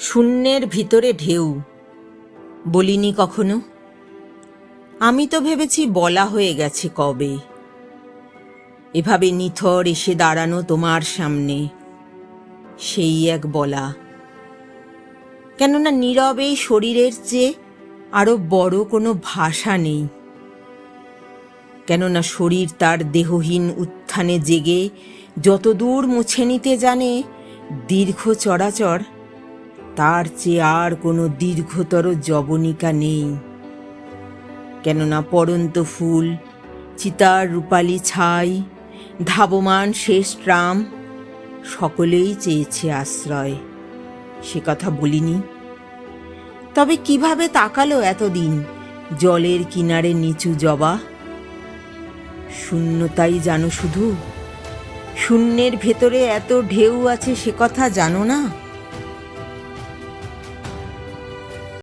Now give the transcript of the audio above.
শূন্যের ভিতরে ঢেউ। বলিনি কখনো? আমি তো ভেবেছি বলা হয়ে গেছে কবে। এভাবে নিথর এসে দাঁড়ানো তোমার সামনে। সেই এক বলা। কেননা নীরবে শরীরের চেয়ে আরও বড় কোনো ভাষা নেই। কেননা শরীর তার দেহহীন উত্থানে জেগে যতদূর মুছে নিতে জানে, দীর্ঘ চরাচর তার চেয়ে আর কোনো দীর্ঘতর জবনিকা নেই। কেননা পরন্ত ফুল, চিতার রূপালি ছাই, ধাবমান শেষ ট্রাম, সকলেই চেয়েছে আশ্রয়। সে কথা বলিনি। তবে কীভাবে তাকালো এতদিন জলের কিনারে নিচু জবা? শূন্যতাই জানো শুধু? শূন্যের ভেতরে এত ঢেউ আছে সে কথা জানো না?